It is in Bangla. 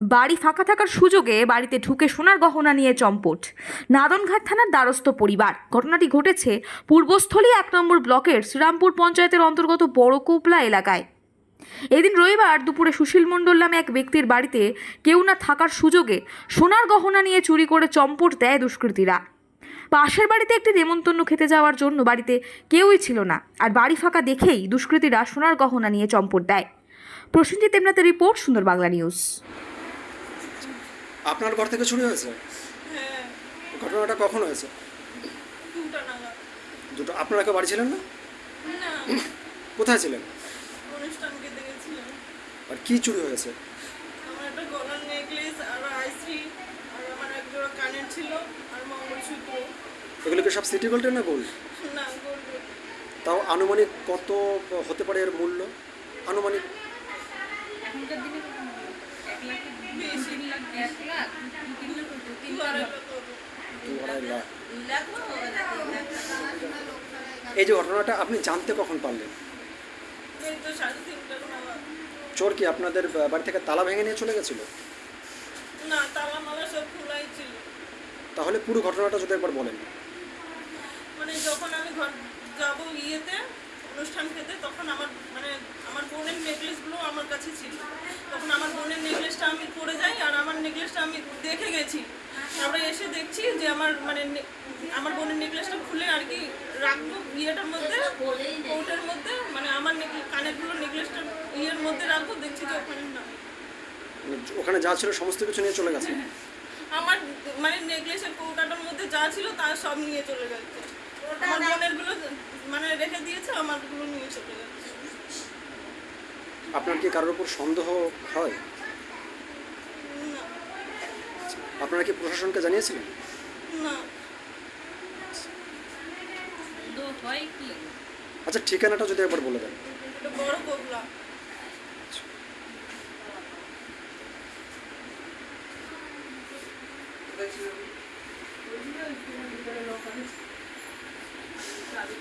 বাড়ি ফাঁকা থাকার সুযোগে বাড়িতে ঢুকে সোনার গহনা নিয়ে চম্পট। নাদনঘাট থানার দ্বারস্থ পরিবার। ঘটনাটি ঘটেছে পূর্বস্থলী এক নম্বর ব্লকের শ্রীরামপুর পঞ্চায়েতের অন্তর্গত বড় কোপলা এলাকায়। এদিন রবিবার দুপুরে সুশীল মণ্ডল নামে এক ব্যক্তির বাড়িতে কেউ না থাকার সুযোগে সোনার গহনা নিয়ে চুরি করে চম্পট দেয় দুষ্কৃতীরা। পাশের বাড়িতে একটি নেমন্তন্ন খেতে যাওয়ার জন্য বাড়িতে কেউই ছিল না। আর বাড়ি ফাঁকা দেখেই দুষ্কৃতীরা সোনার গহনা নিয়ে চম্পট দেয়। প্রসেনজিৎ দেবনাথের রিপোর্ট সুন্দর বাংলা নিউজ। আপনার ঘর থেকে চুরি হয়েছে? হ্যাঁ। ঘটনাটা কখন হয়েছে? দুটো আপনারা কেউ বাড়ি ছিলেন না? না। কোথায় ছিলেন? আর কি চুরি হয়েছে? আমার একটা গলার নেকলেস আর আইসি আর আমার এক জোড়া কানের ছিল আর মঙ্গলসূত্র এগুলো কি সব সিটি গোল্ডের না গোল্ড? না গোল্ড। তাও আনুমানিক কত হতে পারে এর মূল্য? আনুমানিক? এই যে ঘটনাটা আপনি জানতে কখন পারলেন? চোর কি আপনাদের বাড়ি থেকে তালা ভেঙে নিয়ে চলে গেছিল? তাহলে পুরো ঘটনাটা যদি একবার বলেন। মানে যখন আমি যাব ইয়েতে, অনুষ্ঠান খেতে, তখন আমার বোনের নেকলেসগুলো আমার কাছে ছিল তখন আমার বোনের নেকলেসটা আমি পরে যাই আর আমার নেকলেসটা আমি দেখে গেছি। আমরা এসে দেখছি যে আমার মানে আমার বোনের নেকলেসটা খুলে আর কি রাখব ইয়েটার মধ্যে কৌটার মধ্যে মানে আমার কানেরগুলো নেকলেসটার ইয়ের মধ্যে রাখব দেখছি যে ওখানে না। ওখানে যা ছিল সমস্ত কিছু নিয়ে চলে গেছে? আমার মানে নেকলেসের কৌটাটার মধ্যে যা ছিল তা সব নিয়ে চলে গেছে। আমার বোনেরগুলো মানে রেখে দিয়েছে আমারগুলো নিয়ে চলে গেছে। আপনার কি কারোর উপর সন্দেহ হয়? আপনারা কি প্রশাসনকে জানিয়েছিলেন? না। আচ্ছা ঠিকানাটা যদি একবার বলে দেন। চাবি